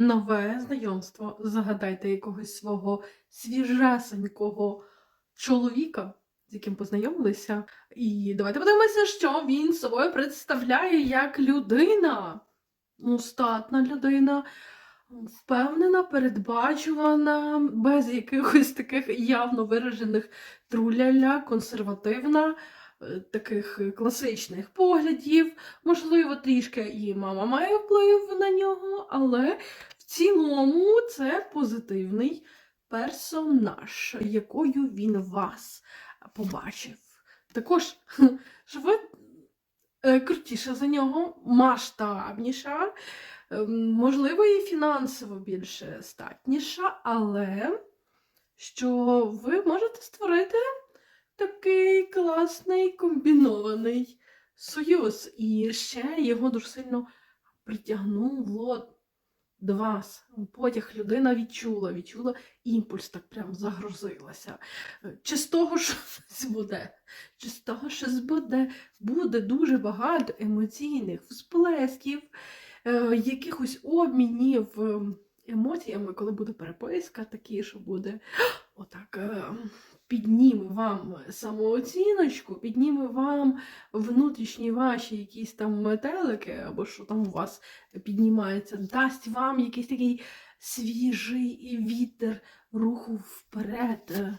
нове знайомство. Загадайте якогось свого свіжесенького чоловіка, з яким познайомилися. І давайте подивимося, що він собою представляє як людина. Ну, статна людина, впевнена, передбачувана, без якихось таких явно виражених труляля, консервативна, таких класичних поглядів. Можливо, трішки і мама має вплив на нього, але в цілому це позитивний персонаж, якою він вас побачив. Також, що ви е, крутіша за нього, масштабніша, е, можливо, і фінансово більше статніша, але що ви можете створити такий класний комбінований союз. І ще його дуже сильно притягнуло до вас. Потяг людина відчула, відчула імпульс, так прям загрузилася. Е, Чи з того щось буде? Чи з того щось буде? Буде дуже багато емоційних всплесків, е, якихось обмінів е, емоціями, коли буде переписка, такі, що буде отак. Підніме вам самооціночку, підніме вам внутрішні ваші якісь там метелики, або що там у вас піднімається, дасть вам якийсь такий свіжий вітер руху вперед, е,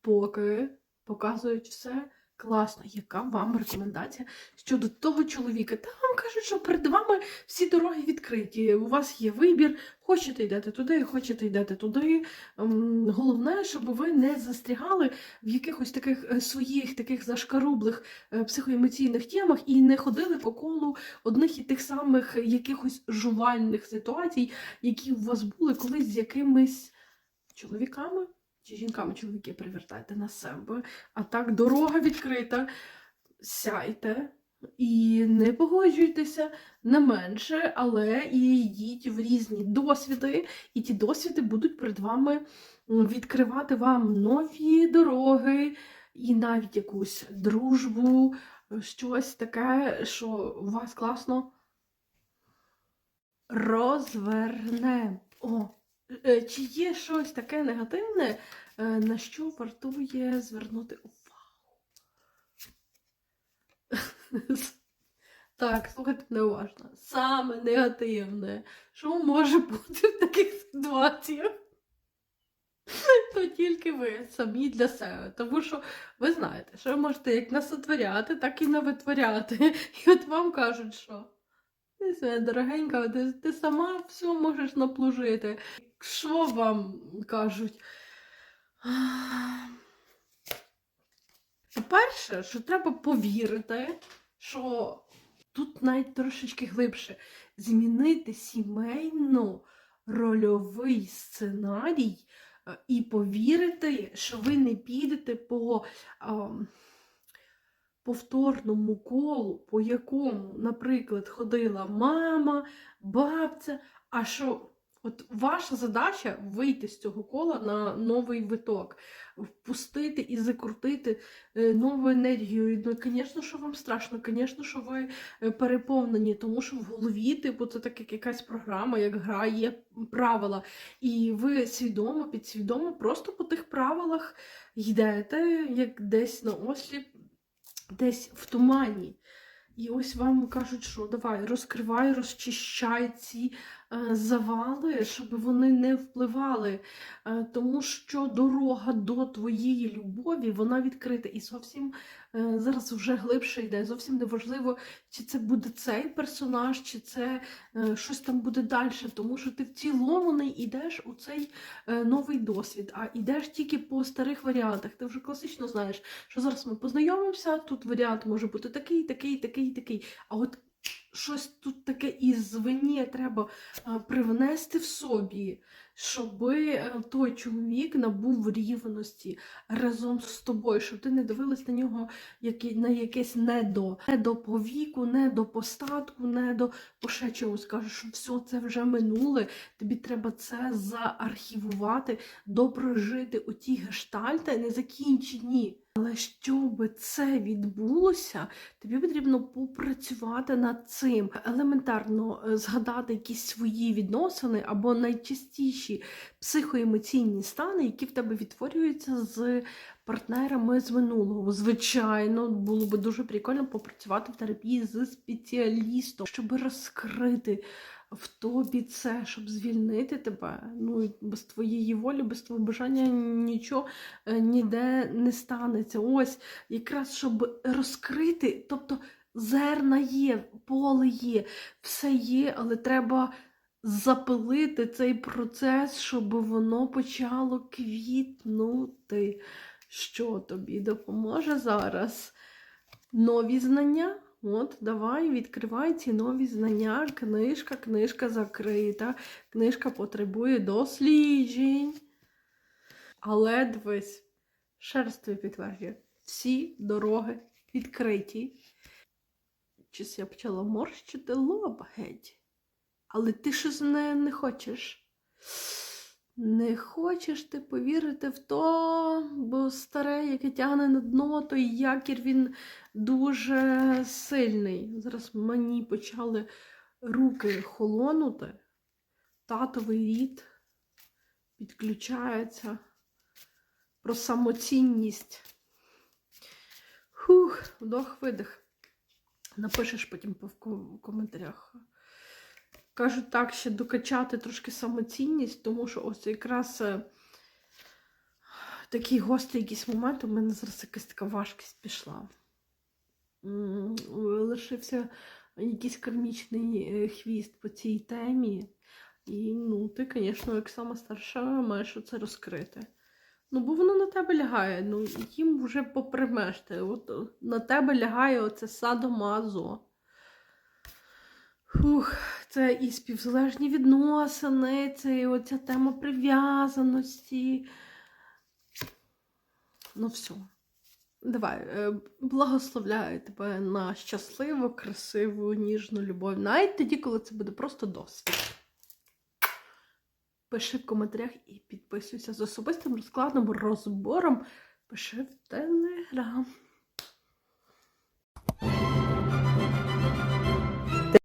поки показують все класно. Яка вам рекомендація щодо того чоловіка? Та вам кажуть, що перед вами всі дороги відкриті. У вас є вибір, хочете йдете туди, хочете йдете туди. Ем, Головне, щоб ви не застрягали в якихось таких е, своїх таких зашкарублих е, психоемоційних темах і не ходили по колу одних і тих самих якихось жувальних ситуацій, які у вас були колись з якимись чоловіками чи жінками, чоловіки, привертайте на себе. А так дорога відкрита. Сяйте і не погоджуйтеся на менше, але і йдіть в різні досвіди, і ті досвіди будуть перед вами відкривати вам нові дороги і навіть якусь дружбу, щось таке, що вас класно розверне. О, чи є щось таке негативне, е, на що вартує звернути увагу? Так, слухайте неуважно. Саме негативне, що може бути в таких ситуаціях? То тільки ви самі для себе. Тому що ви знаєте, що ви можете як насотворяти, так і навитворяти. І от вам кажуть, що дорогенька, ти, ти сама все можеш наплужити. Що вам кажуть? По-перше, що треба повірити, що тут навіть трошечки глибше змінити сімейно рольовий сценарій е, і повірити, що ви не підете по ам, повторному колу, по якому, наприклад, ходила мама, бабця, а що От ваша задача вийти з цього кола на новий виток, впустити і закрутити е, нову енергію. І, Ну, звісно, що вам страшно, звісно, що ви е, переповнені, тому що в голові, типу, це так як якась програма, як гра, є правила. І ви свідомо, підсвідомо просто по тих правилах йдете, як десь на осліп, десь в тумані. І ось вам кажуть, що давай розкривай, розчищай ці е, завали, щоб вони не впливали. Е, тому що дорога до твоєї любові вона відкрита і зовсім зараз вже глибше йде. Зовсім не важливо, чи це буде цей персонаж, чи це е, щось там буде далі. Тому що ти в цілому не йдеш у цей е, новий досвід, а йдеш тільки по старих варіантах. Ти вже класично знаєш, що зараз ми познайомимося, тут варіант може бути такий, такий, такий, такий. А от щось тут таке ізвині треба е, привнести в собі, щоб той чоловік набув рівності разом з тобою, щоб ти не дивилась на нього на якесь недо, не до повіку, не до постатку, не до по ще чогось. Кажеш, що все це вже минуле, тобі треба це заархівувати, допрожити оті гештальти незакінчені. Але щоб це відбулося, тобі потрібно попрацювати над цим, елементарно е, згадати якісь свої відносини або найчастіші психоемоційні стани, які в тебе відтворюються з партнерами з минулого. Звичайно, було би дуже прикольно попрацювати в терапії з спеціалістом, щоб розкрити в тобі це, щоб звільнити тебе. Ну без твоєї волі, без твого бажання нічого е, ніде не станеться. Ось якраз щоб розкрити, тобто зерна є, поле є, все є, але треба запилити цей процес, щоб воно почало квітнути. Що тобі допоможе зараз? Нові знання. От, давай, відкривай ці нові знання. Книжка, книжка закрита. Книжка потребує досліджень. Але дивись, тобі підтверджую, всі дороги відкриті. Щось я почала морщити лоб геть. Але ти щось не, не хочеш. Не хочеш ти повірити в то, бо старе, яке тягне на дно, той якір він дуже сильний. Зараз мені почали руки холонути. Татовий рід підключається про самоцінність. Хух, вдох-видих. Напишеш потім в коментарях. Кажу так, ще докачати трошки самоцінність, тому що ось якраз е, такий гострий якийсь момент, у мене зараз якась така важкість пішла. Лишився якийсь кармічний е, хвіст по цій темі. І ну, ти, звісно, як сама старша, маєш оце розкрити. Ну, бо воно на тебе лягає, ну їм вже попримешти. От е, на тебе лягає оце садомазо. Фух, це і співзалежні відносини, це і оця тема прив'язаності. Ну, все. Давай, е, благословляю тебе на щасливу, красиву, ніжну любов. Навіть тоді, коли це буде просто досвід. Пиши в коментарях і підписуйся з особистим розкладом, розбором. Пиши в телеграм.